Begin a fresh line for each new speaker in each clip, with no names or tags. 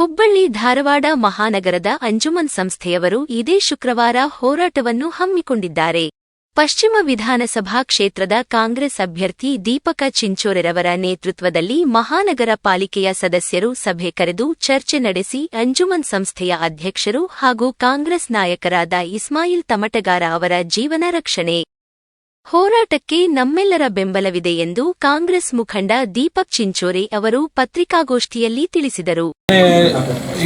ಹುಬ್ಬಳ್ಳಿ ಧಾರವಾಡ ಮಹಾನಗರದ ಅಂಜುಮನ್ ಸಂಸ್ಥೆಯವರು ಇದೇ ಶುಕ್ರವಾರ ಹೋರಾಟವನ್ನು ಹಮ್ಮಿಕೊಂಡಿದ್ದಾರೆ. ಪಶ್ಚಿಮ ವಿಧಾನಸಭಾ ಕ್ಷೇತ್ರದ ಕಾಂಗ್ರೆಸ್ ಅಭ್ಯರ್ಥಿ ದೀಪಕ ಚಿಂಚೋರೆರವರ ನೇತೃತ್ವದಲ್ಲಿ ಮಹಾನಗರ ಪಾಲಿಕೆಯ ಸದಸ್ಯರು ಸಭೆ ಕರೆದು ಚರ್ಚೆ ನಡೆಸಿ ಅಂಜುಮನ್ ಸಂಸ್ಥೆಯ ಅಧ್ಯಕ್ಷರು ಹಾಗೂ ಕಾಂಗ್ರೆಸ್ ನಾಯಕರಾದ ಇಸ್ಮಾಯಿಲ್ ತಮಟಗಾರ ಅವರ ಜೀವನ ರಕ್ಷಣೆ. ಹೋರಾಟಕ್ಕೆ ನಮ್ಮೆಲ್ಲರ ಬೆಂಬಲವಿದೆ ಎಂದು ಕಾಂಗ್ರೆಸ್ ಮುಖಂಡ ದೀಪಕ್ ಚಿಂಚೋರೆ ಅವರು ಪತ್ರಿಕಾಗೋಷ್ಠಿಯಲ್ಲಿ ತಿಳಿಸಿದರು.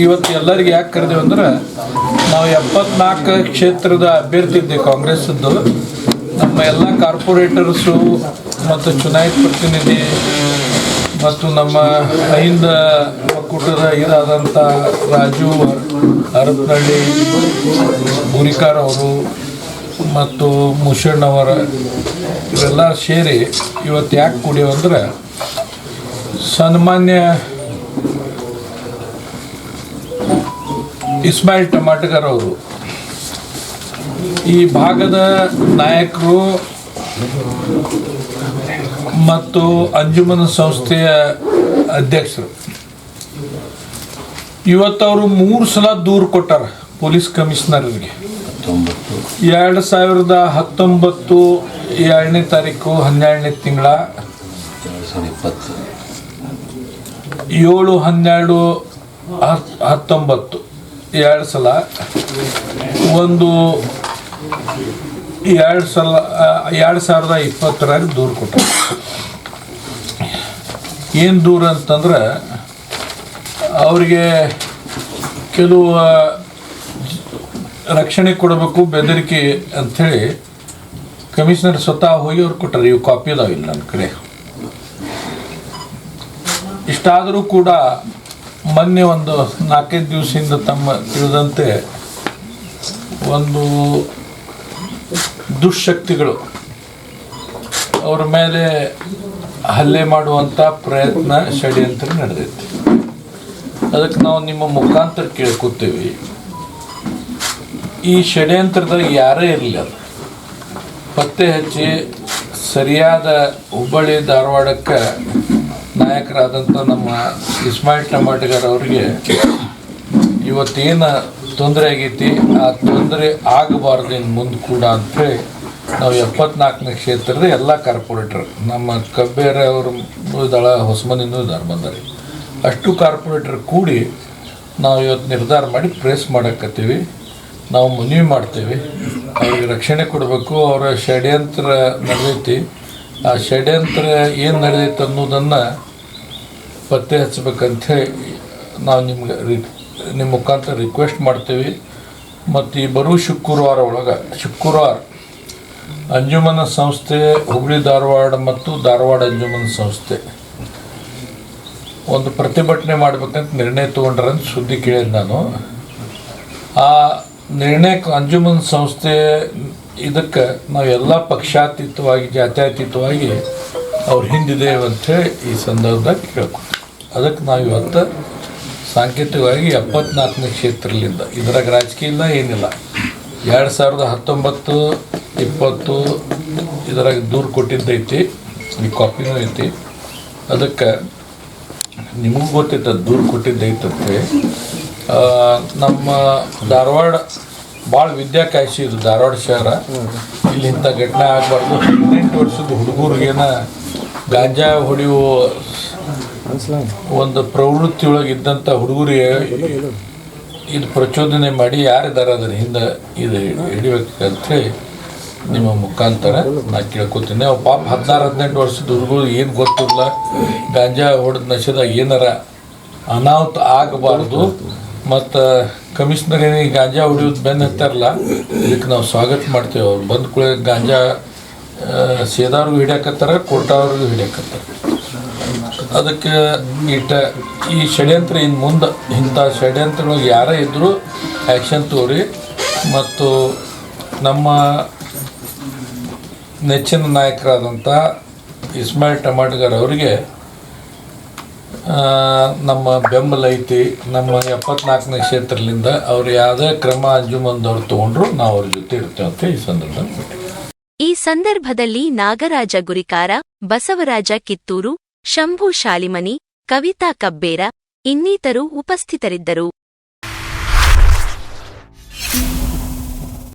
ಇವತ್ತು ಎಲ್ಲರಿಗೆ ಯಾಕೆ ಕರೆದೇವು ಅಂದ್ರೆ ನಾವು ಎಪ್ಪತ್ನಾಲ್ಕು ಕ್ಷೇತ್ರದ ಅಭ್ಯರ್ಥಿ ಇದ್ದೆ ಕಾಂಗ್ರೆಸ್ಸದ್ದು. ನಮ್ಮ ಎಲ್ಲ ಕಾರ್ಪೊರೇಟರ್ಸು ಮತ್ತು ಚುನಾಯಿತ ಪ್ರತಿನಿಧಿ ಮತ್ತು ನಮ್ಮ ಐಂದ ಒಕ್ಕೂಟದ ಇದಾದಂಥ ರಾಜು ಹರಪನಹಳ್ಳಿ ಗುರಿಕಾರ್ ಅವರು ಮತ್ತು ಮುಷಣ್ಣವರ ಇವೆಲ್ಲ ಸೇರಿ ಇವತ್ತು ಯಾಕೆ ಕುಡಿಯೋ ಅಂದ್ರೆ ಸನ್ಮಾನ್ಯ ಇಸ್ಮಾಯಿಲ್ ಟಮಾಟಗರ್ ಅವರು. ಈ ಭಾಗದ ನಾಯಕರು ಮತ್ತು ಅಂಜುಮನ ಸಂಸ್ಥೆಯ ಅಧ್ಯಕ್ಷರು. ಇವತ್ತವರು ಮೂರು ಸಲ ದೂರು ಕೊಟ್ಟಾರ ಪೊಲೀಸ್ ಕಮಿಷನರ್ಗೆ. ಎರಡು ಸಾವಿರದ ಹತ್ತೊಂಬತ್ತು ಎರಡನೇ ತಾರೀಕು ಹನ್ನೆರಡನೇ ತಿಂಗಳ ಏಳು ಹನ್ನೆರಡು ಹತ್- ಹತ್ತೊಂಬತ್ತು. ಎರಡು ಸಲ. ಒಂದು ಎರಡು ಸಲ ಎರಡು ಸಾವಿರದ ಇಪ್ಪತ್ತರಾಗ ದೂರು ಕೊಟ್ಟ ಏನು ದೂರ ಅಂತಂದ್ರೆ ಅವರಿಗೆ ಕೆಲವು ರಕ್ಷಣೆ ಕೊಡಬೇಕು, ಬೆದರಿಕೆ ಅಂಥೇಳಿ ಕಮಿಷನರ್ ಸ್ವತಃ ಹೋಗಿ ಅವ್ರು ಕೊಟ್ಟರು. ಇವು ಕಾಪಿ ಅದಾವಿಲ್ಲ ನನ್ನ ಕಡೆ. ಇಷ್ಟಾದರೂ ಕೂಡ ಮೊನ್ನೆ ಒಂದು ನಾಲ್ಕೈದು ದಿವಸದಿಂದ ತಮ್ಮ ತಿಳಿದಂತೆ ಒಂದು ದುಶ್ಶಕ್ತಿಗಳು ಅವರ ಮೇಲೆ ಹಲ್ಲೆ ಮಾಡುವಂಥ ಪ್ರಯತ್ನ ಷಡ್ಯಂತ್ರ ನಡೆದೈತಿ. ಅದಕ್ಕೆ ನಾವು ನಿಮ್ಮ ಮುಖಾಂತರ ಕೇಳ್ಕೊತೀವಿ. ಈ ಷಡ್ಯಂತ್ರದಾಗ ಯಾರೇ ಇರಲಿ ಅದು. ಪತ್ತೆ ಹಚ್ಚಿ ಸರಿಯಾದ ಹುಬ್ಬಳ್ಳಿ ಧಾರವಾಡಕ್ಕೆ ನಾಯಕರಾದಂಥ ನಮ್ಮ ಇಸ್ಮಾಯಿಲ್ ಟಮಾಟಗರ್ ಅವರಿಗೆ ಇವತ್ತೇನು ತೊಂದರೆ ಆಗೈತಿ, ಆ ತೊಂದರೆ ಆಗಬಾರ್ದು ಇನ್ನು ಮುಂದೆ ಕೂಡ ಅಂಥೇಳಿ ನಾವು ಎಪ್ಪತ್ನಾಲ್ಕನೇ ಕ್ಷೇತ್ರದ ಎಲ್ಲ ಕಾರ್ಪೊರೇಟರ್, ನಮ್ಮ ಕಬ್ಬೇರ ಅವರು ದಳ ಹೊಸಮನಿಂದ ಬಂದಾರೆ. ಅಷ್ಟು ಕಾರ್ಪೊರೇಟರ್ ಕೂಡಿ ನಾವು ಇವತ್ತು ನಿರ್ಧಾರ ಮಾಡಿ ಪ್ರೆಸ್ ಮಾಡಕತ್ತೀವಿ. ನಾವು ಮನವಿ ಮಾಡ್ತೇವೆ. ಅವ್ರಿಗೆ ರಕ್ಷಣೆ ಕೊಡಬೇಕು, ಅವರ ಷಡ್ಯಂತ್ರ ನಡೆದೈತಿ. ಆ ಷಡ್ಯಂತ್ರ ಏನು ನಡೆದೈತೆ ಅನ್ನೋದನ್ನು ಪತ್ತೆ ಹಚ್ಚಬೇಕಂಥೇಳಿ ನಾವು ನಿಮ್ಗೆ ರಿ ನಿಮ್ಮ ಮುಖಾಂತರ ರಿಕ್ವೆಸ್ಟ್ ಮಾಡ್ತೀವಿ. ಮತ್ತು ಈ ಬರುವ ಶುಕ್ರವಾರ ಒಳಗೆ, ಶುಕ್ರವಾರ ಅಂಜುಮನ ಸಂಸ್ಥೆ, ಹುಬ್ಳಿ ಧಾರವಾಡ ಮತ್ತು ಧಾರವಾಡ ಅಂಜುಮನ ಸಂಸ್ಥೆ ಒಂದು ಪ್ರತಿಭಟನೆ ಮಾಡ್ಬೇಕಂತ ನಿರ್ಣಯ ತೊಗೊಂಡ್ರಂತ ಸುದ್ದಿ ಕೇಳಿದೆ ನಾನು. ಆ ನಿರ್ಣಯಕ್ಕೆ ಅಂಜುಮನ್ ಸಂಸ್ಥೆ, ಇದಕ್ಕೆ ನಾವು ಎಲ್ಲ ಪಕ್ಷಾತೀತವಾಗಿ, ಜಾತ್ಯತೀತವಾಗಿ ಅವ್ರು ಹಿಂದಿದ್ದೇವೆ ಅಂಥೇಳಿ ಈ ಸಂದರ್ಭದಾಗ ಕೇಳ್ಕೊತೀವಿ ಅದಕ್ಕೆ ನಾವು ಇವತ್ತು ಸಾಂಕೇತಿಕವಾಗಿ ಎಪ್ಪತ್ನಾಲ್ಕನೇ ಕ್ಷೇತ್ರದಿಂದ ಇದ್ರಾಗ ರಾಜಕೀಯ ಇಲ್ಲ, ಏನಿಲ್ಲ. ಎರಡು ಸಾವಿರದ ಹತ್ತೊಂಬತ್ತು, ಇಪ್ಪತ್ತು ಇದರಾಗ ದೂರು ಕೊಟ್ಟಿದ್ದೈತಿ ಈ ಕಾಪಿನೂ ಐತಿ. ಅದಕ್ಕೆ ನಿಮಗೂ ಗೊತ್ತೈತೆ ದೂರು ಕೊಟ್ಟಿದ್ದೈತಂತೆ ನಮ್ಮ ಧಾರವಾಡ ಭಾಳ ವಿದ್ಯಾಕಾಶಿ ಇದು ಧಾರವಾಡ ಶಹರ. ಇಲ್ಲಿ ಇಂಥ ಘಟನೆ ಆಗಬಾರ್ದು. ಹದಿನೆಂಟು ವರ್ಷದ ಹುಡುಗರಿಗೇನ ಗಾಂಜಾ ಹೊಡೆಯುವ ಒಂದು ಪ್ರವೃತ್ತಿ ಒಳಗೆ ಇದ್ದಂಥ ಹುಡುಗರಿಗೆ ಇದು ಪ್ರಚೋದನೆ ಮಾಡಿ ಯಾರಿದ್ದಾರೆ ಅದರ ಹಿಂದೆ ಇದು ಹಿಡಿಬೇಕಂತೇಳಿ ನಿಮ್ಮ ಮುಖಾಂತರ ನಾ ಕೇಳ್ಕೊತೀನಿ. ಅವು ಪಾಪ ಹದಿನಾರು, ಹದಿನೆಂಟು ವರ್ಷದ ಹುಡುಗರು ಏನು ಗೊತ್ತಿಲ್ಲ. ಗಾಂಜಾ ಹೊಡೆದ ನಶೆದಾಗ ಏನಾರ ಅನಾಹುತ ಆಗಬಾರ್ದು. ಮತ್ತು ಕಮಿಷನರ್ ಏನಿಗೆ ಗಾಂಜಾ ಹೊಡಿಯೋದು ಬೆನ್ನ ಹತ್ತಾರಲ್ಲ ಇದಕ್ಕೆ ನಾವು ಸ್ವಾಗತ ಮಾಡ್ತೇವೆ. ಅವ್ರು ಬಂದ ಕೂಡ ಗಾಂಜಾ ಸೇದಾರ್ಗೂ ಹಿಡಿಯಾಕತ್ತಾರ ಕೊಟ್ಟವ್ರಿಗೂ ಹಿಡಿಯಕತ್ತಾರ. ಅದಕ್ಕೆ ಇಟ್ಟ ಈ ಷಡ್ಯಂತ್ರ ಇನ್ನು ಮುಂದೆ, ಇಂಥ ಷಡ್ಯಂತ್ರಗಳು ಯಾರೇ ಇದ್ದರೂ ಆ್ಯಕ್ಷನ್ ತೋರಿ. ಮತ್ತು ನಮ್ಮ ನೆಚ್ಚಿನ ನಾಯಕರಾದಂಥ ಇಸ್ಮಾಯಿಲ್ ಟಮಾಟಗರ್ ಅವರಿಗೆ ನಮ್ಮ ಬೆಂಬಲ ಐತಿ. ನಮ್ಮ ಎಪ್ಪತ್ನಾಲ್ಕನೇ ಕ್ಷೇತ್ರದಿಂದ ಅವ್ರು ಯಾವುದೇ ಕ್ರಮ ಅಂಜುಮಂದವ್ರು ತಗೊಂಡ್ರು ನಾವು ಅವ್ರ ಜೊತೆ ಇರ್ತೇವೆ ಅಂತ ಈ ಸಂದರ್ಭದಲ್ಲಿ
ಈ ಸಂದರ್ಭದಲ್ಲಿ ನಾಗರಾಜ ಗುರಿಕಾರ, ಬಸವರಾಜ ಕಿತ್ತೂರು, ಶಂಭು ಶಾಲಿಮನಿ, ಕವಿತಾ ಕಬ್ಬೇರ ಇನ್ನಿತರು ಉಪಸ್ಥಿತರಿದ್ದರು.